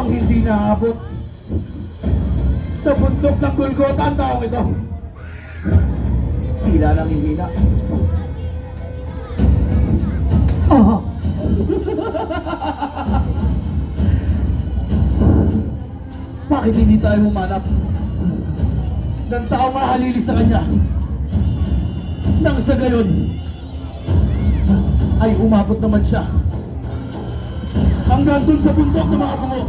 Upang hindi naabot sa bundok ng Golgota ang taong ito. Tila nangihina. Ah! Bakit hindi tayo humanap ng taong mahalili sa kanya? Nang sa gayon, ay umabot naman siya hanggang dun sa bundok ng mga bungo.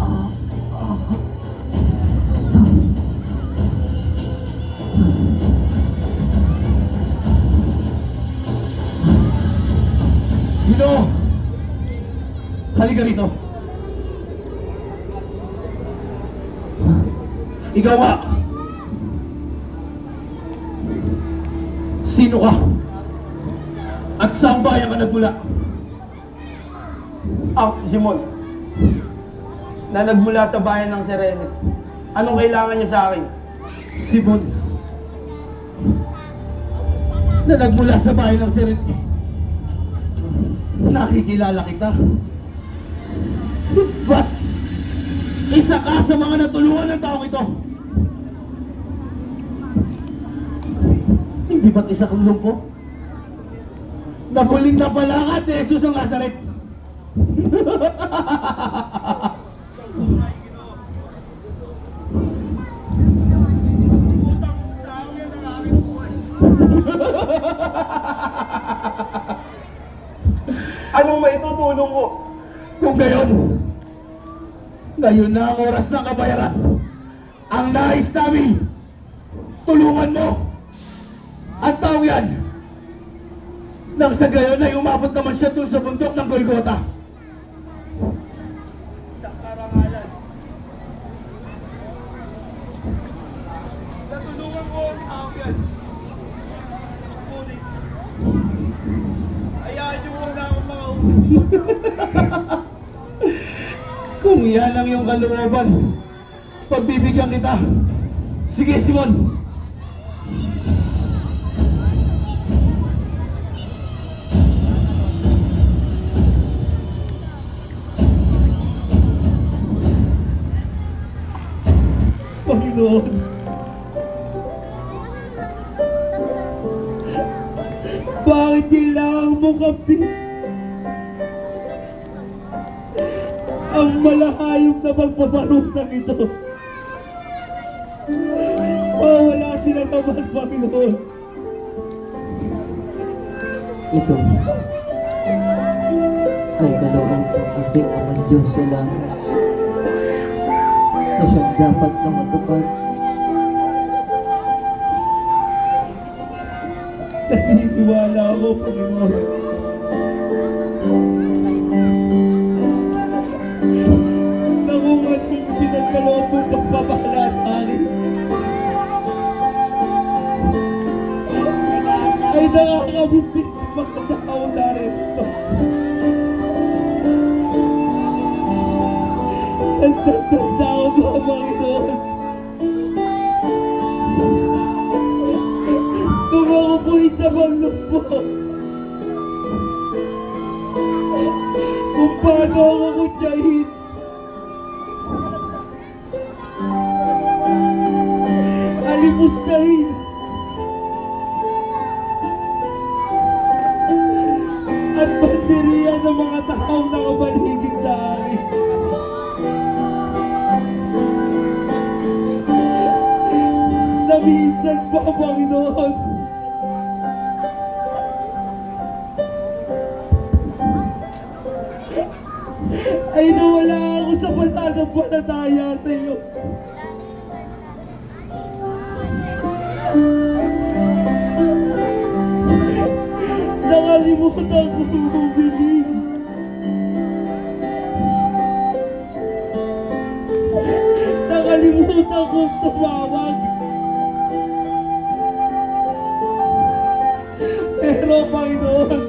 Dino! Halika rito. Ikaw nga! Sino ka? At saan bayan ka? Ako, Simon. Na nagmula sa bayan ng Serene. Anong kailangan niyo sa akin? Simon. Na nagmula sa bayan ng Serene. Nakikilala kita. Ba't isa ka sa mga natulungan ng taong ito? Hindi ba't isa kang lumpo? Nabuling na pala ka, Jesus ang Nazaret. Anong may tutulong ko? Kung gayon, ngayon na ang oras ng kabayaran. Ang nais namin, tulungan mo ang tao yan. Nang sa gayon ay umabot naman siya dun sa bundok ng Golgota. Isang karangalan. Natulungan ko ang tao yan. Ngunit, hayaan niyo huwag na akong makausap. Kung yan ang iyong kalooban, pagbibigyan kita. Sige, Simon. Panginoon. Bakit kailangan mo kami? Ang malahayop na pagpaparusang ito. Mawala sila naman, Panginoon. Ito ay kalooban ng ating amang Diyos sa langit na siyang dapat na matupad. Naniniwala ako, Panginoon. Paano ako kutyahin, alimustahin, ay nawala ako sa pananampalataya sa iyo. Nakalimutan ko bumili. Nakalimutan kong tumawag. Pero Panginoon,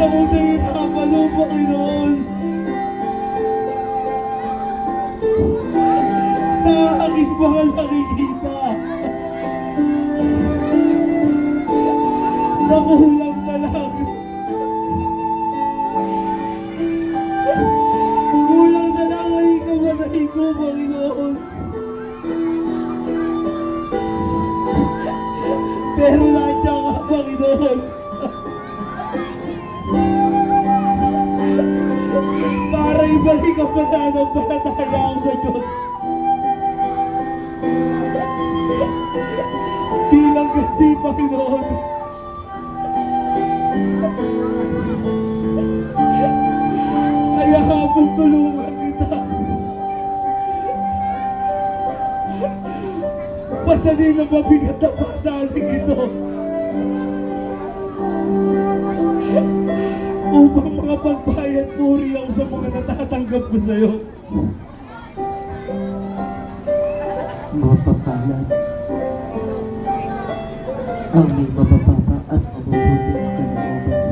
Ako na inakalo, Panginoon. Sa aking mga nakikita. Nakulang na lang. Kulang na lang ang ikaw ko, Panginoon. Pero pananampalataya ako sa Diyos. Bilang gandi, Panginoon. Kaya habang tulungan kita. Pasanin ang mabigat na pasanin ito. Pagbayad puri ako sa mga natatanggap ko sa'yo. Mapapalad ang may mabababa at mabubuting kalooban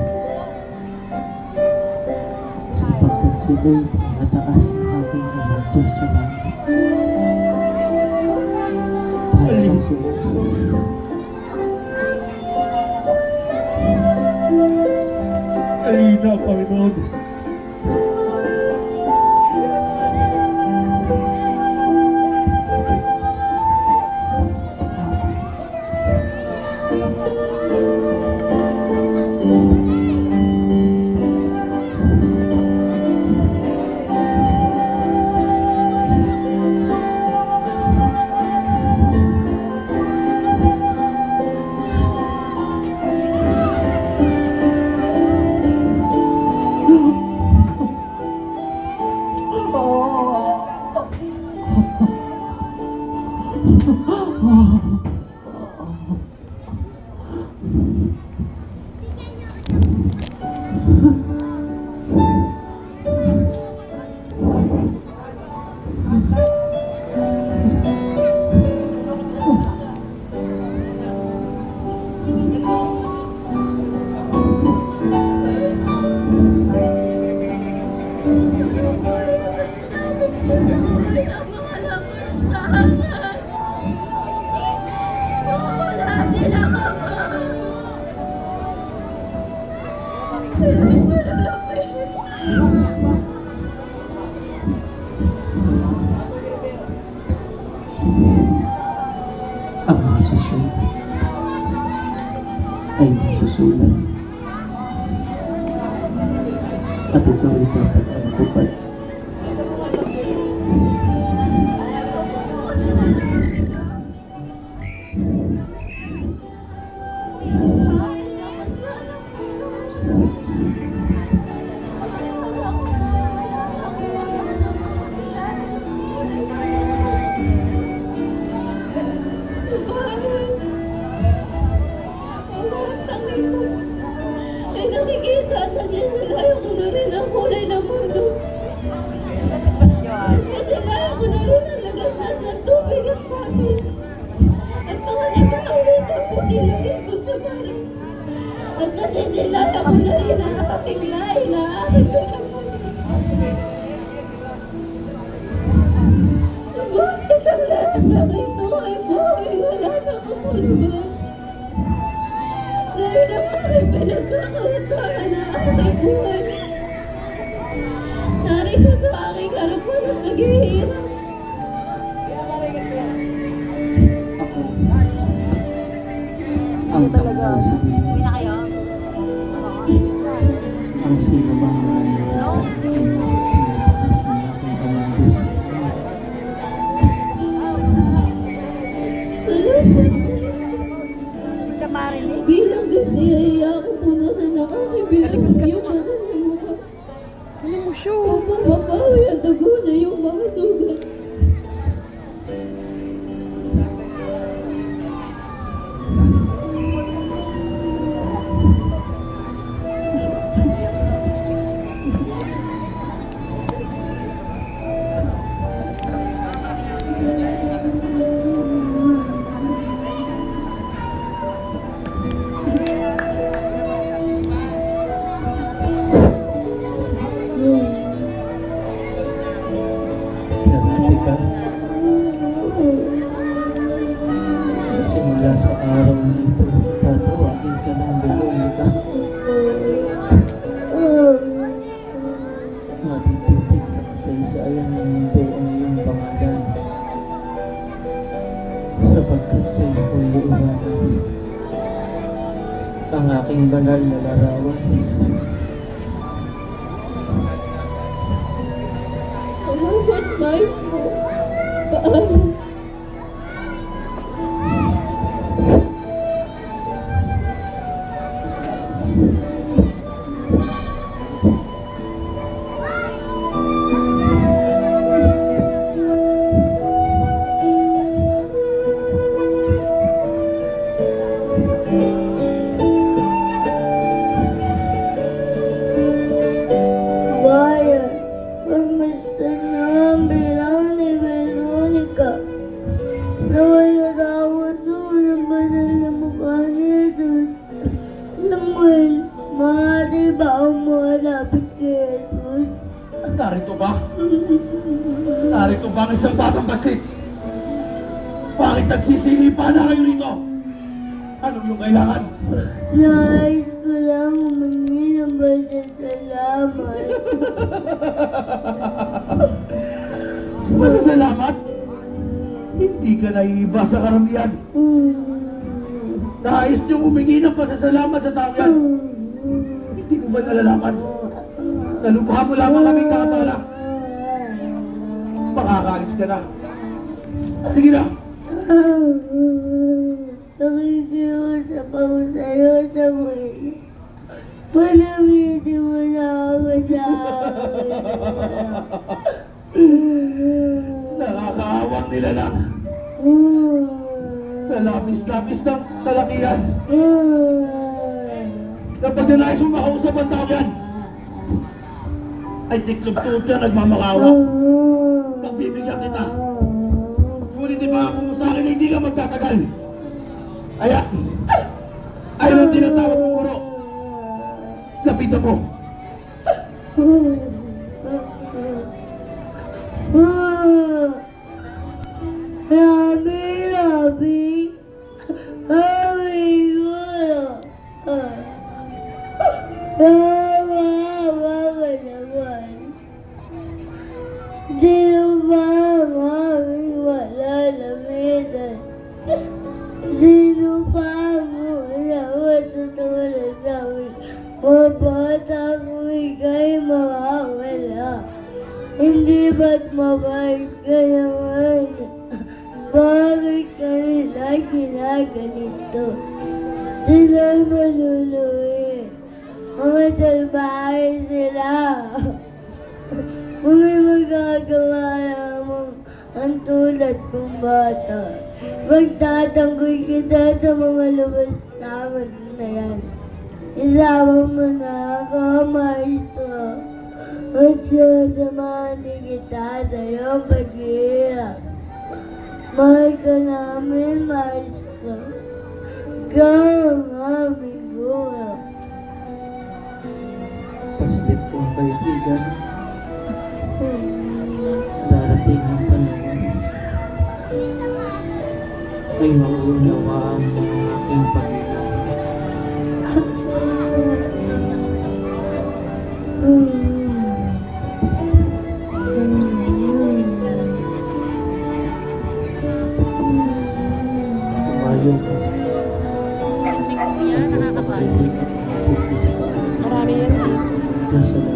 sapagkat sila'y nataas ng aking ama Diyos sa langit. Dahil kasi Alina, Panginoon. Ang masusunod ay masusulat at ito ay ibon sa mare. At nasisilayan ko na rin ang aking lahi na aking pinamunin. Subalit ang lahat ng ito ay buhay wala na kapuluban. Dahil ang aking pinagkakauntangan na aking buhay. Ang Oh. নয় Anong yung kailangan? Nais ko lang humingi ng pasasalamat. Masasalamat? Hindi ka naiiba sa karamihan. Nais niyong humingi ng pasasalamat sa tao yan. Hindi mo ba nalalaman? Nalubha mo lamang kaming kakabala. Makakaalis ka na. Sige na. labis-labis ng kalakihan. Kapag nanais mo makausap ang tao yan, ay tiklop-tuklop na nagmamakawa. Pagbibigyan kita. Ngunit ipangako mo sa akin hindi ka magtatagal. Aya, ayaw ang tinatawag mong guro. Lapitan mo. Hindi ba't mabait ka naman? Bakit ka nila ginaganito? Sila'y maluluwi. Mga salbahe sila. Tulad kong bata, magtatanggoy kita sa mga labas naman na yan. Isama mo na ako, maestro. At sasamahan din kita sa iyong pag-iirap. Mahal ka namin, maestro. Ikaw ang aming guro. Paslit kong kaibigan, Ay mauunawaan mo ang aking pag-ibig. Tumayo ka. Ang pag-ibig at pag-ibig. Marami yan. Sa lahat.